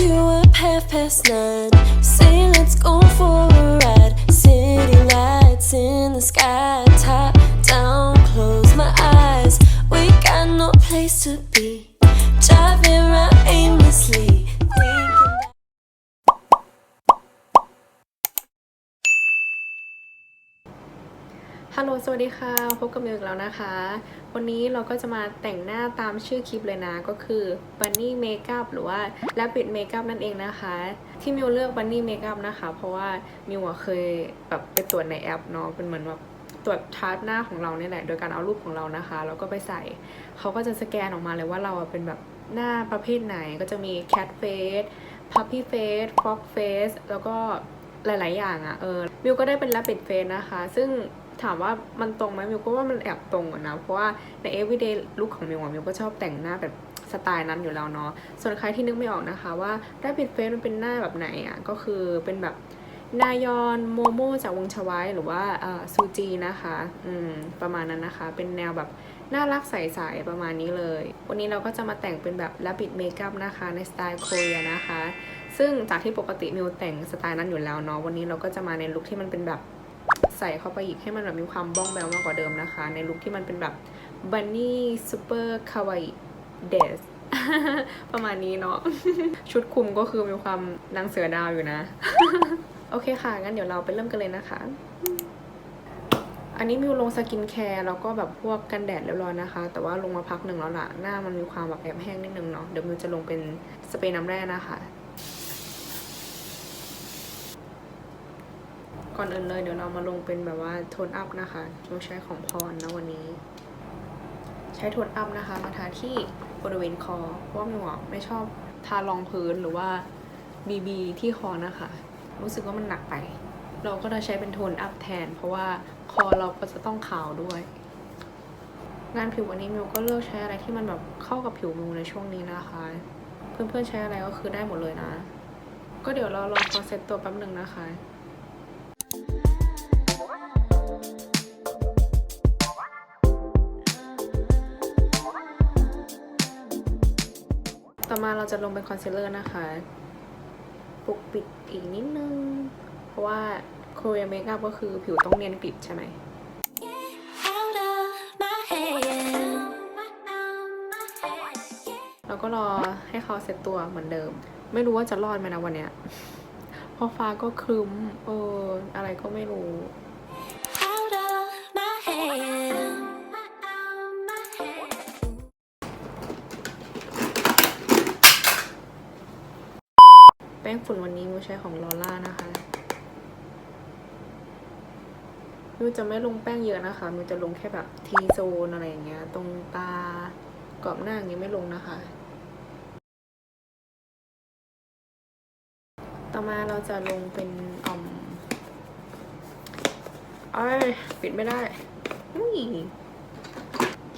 you up half past nine. Say let's go for a ride. City lights in the sky, top down, close my eyes. We got no place to be. Driving ฮัลโหล สวัสดีค่ะ พบกับมิวอีกแล้วนะคะ วันนี้เราก็จะมาแต่งหน้าตามชื่อคลิปเลยนะ ก็คือ Bunny Makeup หรือว่า Rabbit Makeup นั่นเองนะคะ ที่มิวเลือก Bunny Makeup นะคะ เพราะว่ามิวเคยแบบไปตรวจในแอปเนาะ เป็นเหมือนแบบตรวจทาร์หน้าของเราเนี่ยแหละ โดยการเอารูปของเรานะคะ แล้วก็ไปใส่ เขาก็จะสแกนออกมาเลยว่าเราเป็นแบบหน้าประเภทไหน ก็จะมี Cat Face Puppy Face Frog Face แล้วก็หลาย ๆ อย่างอะ่ะ เออมิวก็ได้เป็น Rapid Face นะคะ ซึ่ง ถามว่ามันตรงไหมมิวก็ว่ามันแอบตรงอะนะ เพราะว่าใน everyday look ของมิวอะมิวก็ชอบแต่งหน้าแบบสไตล์นั้นอยู่แล้วเนาะ ส่วนใครที่นึกไม่ออกนะคะ ว่า Rapid Face มันเป็นหน้าแบบไหนอะ่ะก็คือเป็นแบบนายอนโมโมจากวงชวายหรือว่าซูจีนะคะอืมประมาณนั้นนะคะ เป็นแนวแบบน่ารักใสๆประมาณนี้เลย วันนี้เราก็จะมาแต่งเป็นแบบ Rapid Makeup นะคะในสไตล์โคเรียนะคะ ซึ่งจากที่ปกติมิวแต่งสไตล์นั้นอยู่แล้วเนาะวันนี้เราก็จะมาในลุคที่มันเป็นแบบ ใส่เข้าไปอีกให้มันแบบมีความบ้องแบวมากกว่าเดิมนะคะ ในลุคที่มันเป็นแบบบันนี่ซูเปอร์คาวาอิเดสประมาณนี้เนาะชุดคุมก็คือมีความนางเสือดาวอยู่นะ โอเคค่ะ งั้นเดี๋ยวเราไปเริ่มกันเลยนะคะ อันนี้มิวลงสกินแคร์แล้วก็แบบพวกกันแดดเรียบร้อยนะคะ แต่ว่าลงมาพักหนึ่งแล้วล่ะ หน้ามันมีความแบบแอบแห้งนิดนึงเนาะเดี๋ยวมิวจะลงเป็นสเปรย์น้ำแร่นะคะ ก่อนอื่นเลยเดี๋ยวเรามาลงเป็นแบบว่าโทนอัพนะคะมิวใช้ของพรนะวันนี้ ใช้โทนอัพนะคะ มาทาที่บริเวณคอเพราะว่ามิวอะไม่ชอบทารองพื้นหรือว่าบีบีที่คอนะคะ รู้สึกว่ามันหนักไป เราก็จะใช้เป็นโทนอัพแทน เพราะว่าคอเราก็จะต้องขาวด้วย งานผิววันนี้มิวก็เลือกใช้อะไรที่มันแบบเข้ากับผิวมิวในช่วงนี้นะคะ เพื่อนๆใช้อะไรก็คือได้หมดเลยนะ ก็เดี๋ยวเราลองคอนเซ็ตตัวแป๊บหนึ่งนะคะ มาเราจะลงเป็นคอนซีลเลอร์นะคะปกปิดอีกนิดนึง เพราะว่าโคเรียเมคอัพก็คือผิวต้องเนียนกริบใช่ไหม out of my head. แล้วก็รอให้เขาเซ็ตตัวเหมือนเดิม ไม่รู้ว่าจะรอดไหมนะวันเนี้ยเพราะฟ้าก็ครึ้มเอออะไรก็ไม่รู้ ฝุ่นวันนี้มิวใช้ของลอล่านะคะมิวจะไม่ลงแป้งเยอะนะคะมิวจะลงแค่แบบทีโซนอะไรอย่างเงี้ย ตรงตากรอบหน้าอย่างเงี้ยไม่ลงนะคะ ต่อมาเราจะลงเป็นอ่อมเอ้ยปิดไม่ได้อุ้ย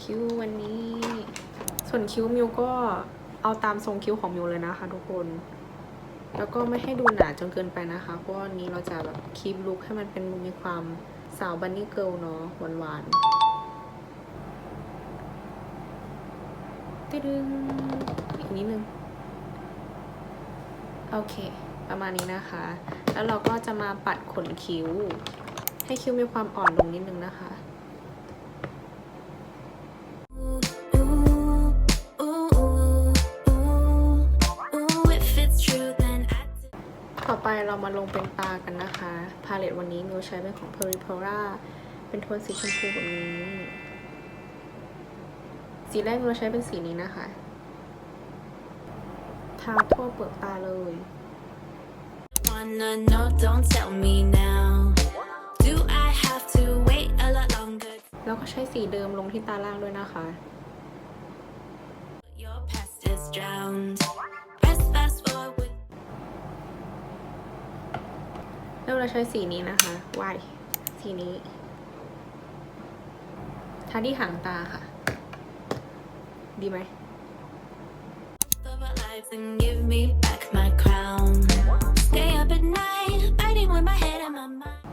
คิ้ววันนี้ ส่วนคิ้วมิวก็เอาตามทรงคิ้วของมิวเลยนะคะทุกคน แล้วก็ไม่ให้ดูหนาจนเกินไปนะคะ เพราะวันนี้เราจะแบบคีปลุคให้มันเป็นมีความสาวบันนี่เกิลเนาะหวานๆตึดึงอีกนิดนึง โอเค ประมาณนี้นะคะ แล้วเราก็จะมาปัดขนคิ้ว ให้คิ้วมีความอ่อนลงนิดนึงนะคะ เรามาลงเป็นตากันนะคะ พาเลตวันนี้มิวใช้เป็นของ p e r i p e r a เป็นโทนสีชมพูแบบนี้ สีแรกเราใช้เป็นสีนี้นะคะ ทาทั่วเปลือกตาเลย Wanna know, don't tell me now. Do I have to wait a lot longer? แล้วก็ใช้สีเดิมลงที่ตาล่างด้วยนะคะ Your past is drowned. แล้วเราใช้สีนี้นะคะวายสีนี้ทาที่หางตาค่ะ ดีไหม of our lives and give me back my crown. Stay up at night, fighting with my head and my mind.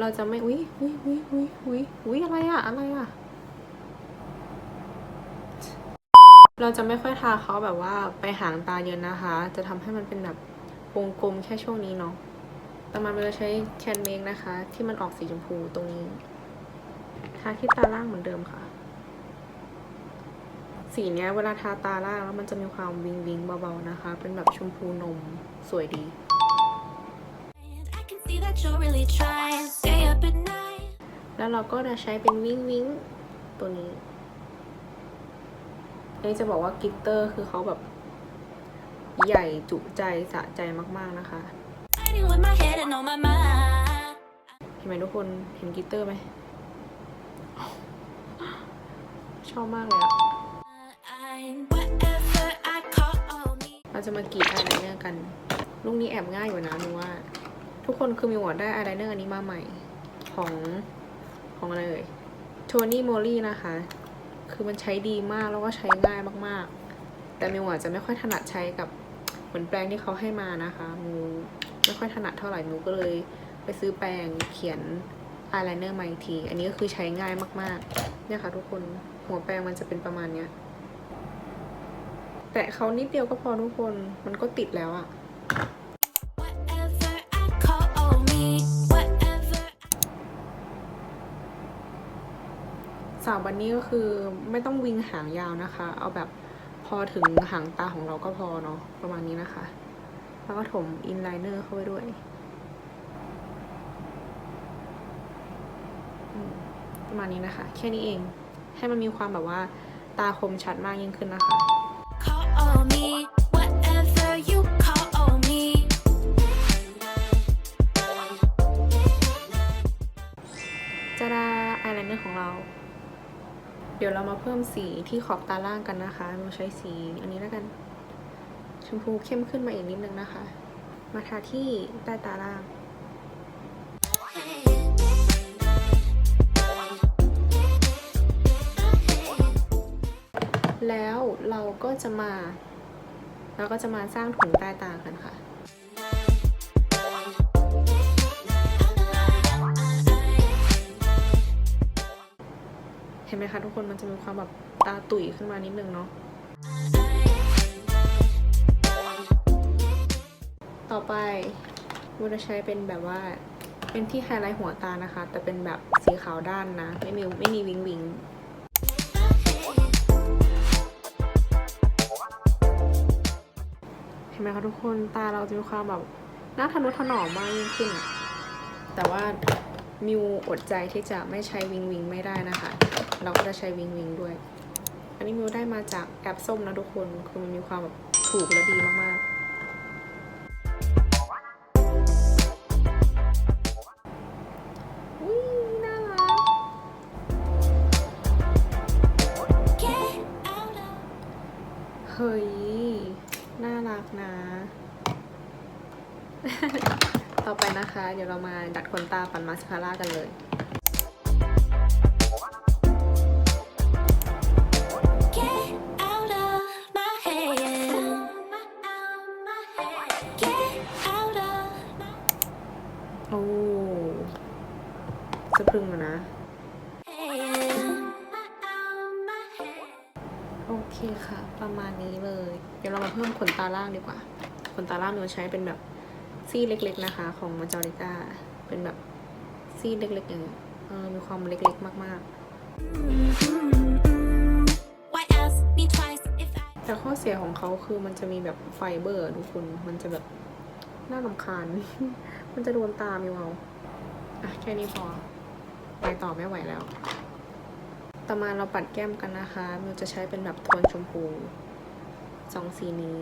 เราจะไม่ อุ้ยอุ้ยอุ้ยอุ้ยอุ้ยอุ้ยอะไรอะอะไรอะเราจะไม่ค่อยทาเขาแบบว่าไปหางตาเยอะนะคะ จะทำให้มันเป็นแบบ วงกลมแค่ช่วงนี้เนาะแต่มันเราจะใช้แคนเมกนะคะ ที่มันออกสีชมพูตรงนี้ ทาที่ตาล่างเหมือนเดิมค่ะ สีเนี้ยเวลาทาตาล่างแล้วมันจะมีความวิงวิงเบาๆนะคะ เป็นแบบชมพูนมสวยดี And I can see that you're really trying. Stay up at night. แล้วเราก็จะใช้เป็นวิงวิงตัวนี้อันนี้จะบอกว่ากิตเตอร์คือเขาแบบ ใหญ่จุใจสะใจมากๆนะคะเห็นไหมทุกคนเห็นกิตเตอร์ไหมชอบมากเลยอะเราจะมากรีดอายไลเนอร์กันลูกนี้แอบง่ายอยู่นะมิว่า ทุกคนคือมิวอะได้อายไลเนอร์อันนี้มาใหม่ ของของอะไรเอ่ยโทนี่โมลี่นะคะ คือมันใช้ดีมากแล้วก็ใช้ง่ายมากๆ แต่มิวอาจจะไม่ค่อยถนัดใช้กับ เหมือนแปรงที่เขาให้มานะคะมิวไม่ค่อยถนัดเท่าไหร่มิวก็เลย ไปซื้อแปรงเขียนอายไลเนอร์มาอีกที อันนี้ก็คือใช้ง่ายมากๆ เนี่ยค่ะทุกคนหัวแปรงมันจะเป็นประมาณเนี้ย แต่เขานิดเดียวก็พอทุกคนมันก็ติดแล้วอะ Whatever I call me. Whatever. สาวบันนี่ก็คือไม่ต้องวิงหางยาวนะคะ เอาแบบพ อถึงหางตาของเราก็พอเนาะประมาณนี้นะคะ แล้วก็ถมอินไลเนอร์เข้าไปด้วยอืมประมาณนี้นะคะ แค่นี้เอง ให้มันมีความแบบว่าตาคมชัดมากยิ่งขึ้นนะคะ Call me. Whatever you call me. จะดาอายไลเนอร์ของเรา เดี๋ยวเรามาเพิ่มสีที่ขอบตาล่างกันนะคะเราใช้สีอันนี้แล้วกัน ชมพูเข้มขึ้นมาอีกนิดนึงนะคะ มาทาที่ใต้ตาล่างแล้วเราก็จะมา เราก็จะมาสร้างถุงใต้ตากันค่ะ เห็นไหมคะทุกคนมันจะมีความแบบตาตุ๋ยขึ้นมานิดนึงเนาะต่อไปวิวจะใช้เป็นแบบว่าเป็นที่ไฮไลท์หัวตานะคะ แต่เป็นแบบสีขาวด้านนะ ไม่มีไม่มีวิงวิงเห็นไหมคะทุกคนตาเราจะมีความแบบน่าทะนุถนอมมากยิ่งขึ้น แต่ว่ามิวอดใจที่จะไม่ใช้วิงวิงไม่ได้นะคะ เราก็จะใช้วิงวิงด้วย อันนี้มิวได้มาจากแอปส้มนะทุกคน คือมันมีความแบบถูกและดีมากๆอุ้ยน่ารักเฮ้ย น่ารักนะ ต่อไปนะคะ เดี๋ยวเรามาดัดขนตาปันมาสคาร่ากันเลย ตาล่างดีกว่า ขนตาล่างเราใช้เป็นแบบซี่เล็ก ๆนะคะ ของมาจอริก้าเป็นแบบซี่เล็กๆอย่างเงี้ยเออมีความเล็กๆมาก Why ask me twice if I ๆแต่ข้อเสียของเขาคือมันจะมีแบบไฟเบอร์อะทุกคน มันจะแบบน่าลำคาญ มันจะโดนตามิวเอาอะแค่นี้พอ ไปต่อไม่ไหวแล้ว ต่อมาเราปัดแก้มกันนะคะมิวจะใช้เป็นแบบโทนชมพูสองสีนี้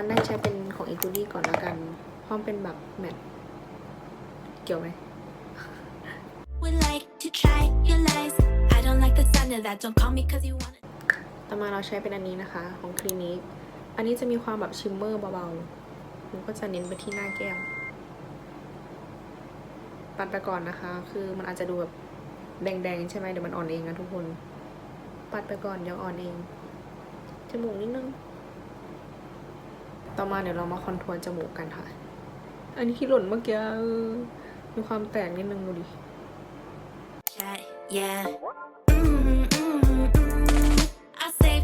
อันแรกใช้เป็นของอิ q ูดี้ก่อนแล้วกันเพราะมันเป็นแบบแมทเกี่ยวไหม would like to try your lies. I don't like the sound of that. Don't call me cause you wanna. ต่อมาเราใช้เป็นอันนี้นะคะของคลินิกอันนี้จะมีความแบบชิมเมอร์เบาๆมันก็จะเน้นไปที่หน้าแก้ม ปัดไปก่อนนะคะ คือมันอาจจะดูแบบแดงๆใช่ไหมเดี๋ยวมันอ่อนเองนะทุกคน ปัดไปก่อนเดี๋ยวอ่อนเอง จมูกนิดนึง ต่อมาเดี๋ยวเรามาคอนทัวร์จมูกกันค่ะ อันนี้ที่หล่นเมื่อกี้เออมีความแตกนิดนึงดูดิ Chat, yeah. Mm, mm, mm. I say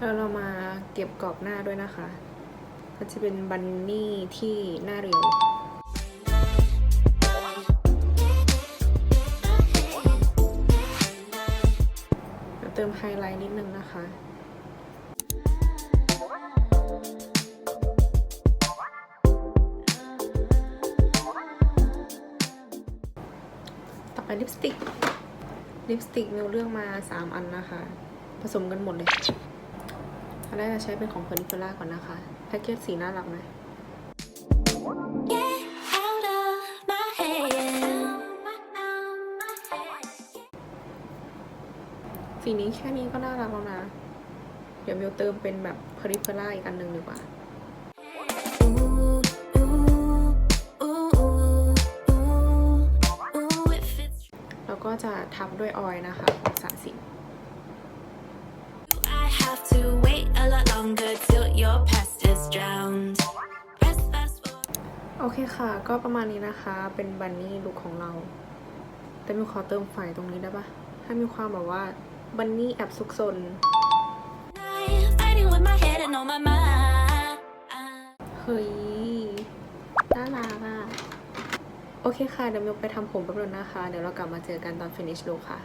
แล้วเรามาเก็บกรอบหน้าด้วยนะคะมันจะเป็นบันนี่ที่หน้าเรียวเดี๋ยวเติมไฮไลท์นิดนึงนะคะ ไปลิปสติก ลิปสติกมิวเลือกมา 3 อันนะคะ ผสมกันหมดเลยอันแรกจะใช้เป็นของเพนิฟล่าก่อนนะคะแพ็กเกจสีน่ารักไหม Get out of my head. สีนี้แค่นี้ก็น่ารักแล้วนะ เดี๋ยวมิวเติมเป็นแบบเพริเพล่าอีกอันหนึ่งดีกว่า จะทับด้วยออยล์นะคะของสาสิน I have to wait a lot longer till your past is drowned. Press fast forward. โอเคค่ะ ก็ประมาณนี้นะคะ เป็นบันนี่ลุคของเรา แต่มิวขอเติมไฟตรงนี้ได้ปะให้มีความแบบว่าบันนี่แอบซุกซน Night, Fighting with my head and on my mind. เฮ้ย น่ารักอะ โอเคค่ะ เดี๋ยวมิวไปทำผมแป๊บนึงนะคะ เดี๋ยวเรากลับมาเจอกันตอน finish look ค่ะ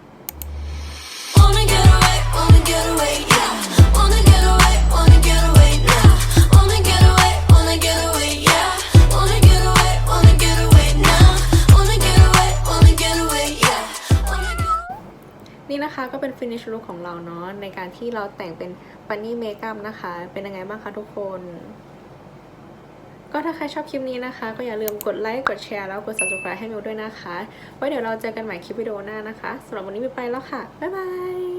Wanna get away, wanna get away, yeah. Wanna get away, wanna get away now. Wanna get away, wanna get away, yeah. Wanna get away, wanna get away now. Wanna get away, wanna get away, yeah. Wanna get นี่นะคะก็เป็น finish look ของเราเนาะในการที่เราแต่งเป็นปันนี่เมคอัพนะคะ เป็นยังไงบ้างคะทุกคน ก็ถ้าใครชอบคลิปนี้นะคะ ก็อย่าลืมกดไลค์กดแชร์แล้วกด subscribe ให้มิวด้วยนะคะ ไว้เดี๋ยวเราเจอกันใหม่คลิปวิดีโอหน้านะคะสำหรับวันนี้มิวไปแล้วค่ะบ๊ายบาย